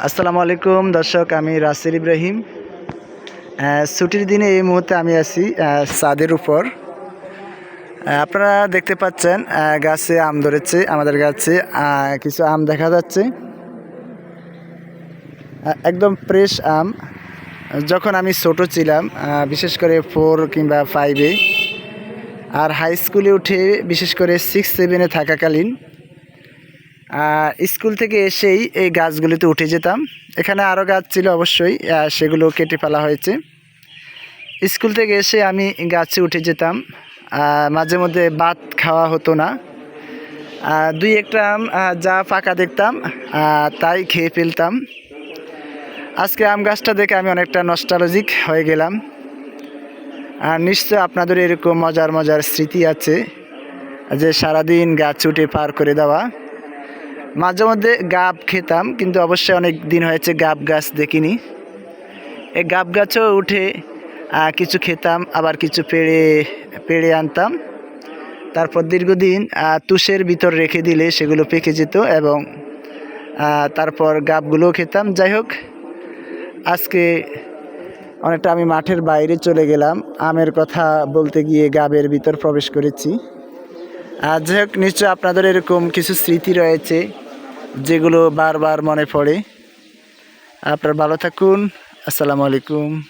আসসালামু আলাইকুম, দর্শক, আমি রাসেল ইব্রাহিম। ছুটির দিনে এই মুহূর্তে আমি আছি ছাদের উপর। আপনারা দেখতে পাচ্ছেন গাছে আম ধরেছে, আমাদের গাছে কিছু আম দেখা যাচ্ছে। একদম ফ্রেশ আম। যখন আমি ছোট ছিলাম বিশেষ করে ফোর কিংবা ফাইভে, আর হাই স্কুলে উঠে বিশেষ করে সিক্স, সেভেনে থাকাকালীন স্কুল থেকে এসেই এই গাছগুলিতে উঠে যেতাম। এখানে আরও গাছ ছিল অবশ্যই সেগুলো কেটে ফেলা হয়েছে। স্কুল থেকে এসে আমি গাছে উঠে যেতাম। মাঝে মধ্যে ভাত খাওয়া হতো না। দুই একটা আম যা ফাঁকা দেখতাম তাই খেয়ে ফেলতাম। আজকে আম গাছটা দেখে আমি অনেকটা নস্টালজিক হয়ে গেলাম। আর নিশ্চয় আপনাদের এরকম মজার মজার স্মৃতি আছে যে সারাদিন গাছ উঠে পার করে দেওয়া। মাঝে মধ্যে গাব খেতাম, কিন্তু অবশ্যই অনেক দিন হয়েছে গাব গাছ দেখিনি। এই গাব গাছও উঠে কিছু খেতাম, আবার কিছু পেড়ে পেড়ে আনতাম। তারপর দীর্ঘদিন তুষের ভিতর রেখে দিলে সেগুলো পেকে যেত এবং তারপর গাবগুলোও খেতাম। যাই হোক, আজকে অনেকটা আমি মাঠের বাইরে চলে গেলাম। আমের কথা বলতে গিয়ে গাবের ভিতর প্রবেশ করেছি। আর যাই হোক নিশ্চয় আপনাদের এরকম কিছু স্মৃতি রয়েছে। যেগুলো বারবার মনে পড়ে। আপনারা ভালো থাকুন। আসসালামু আলাইকুম।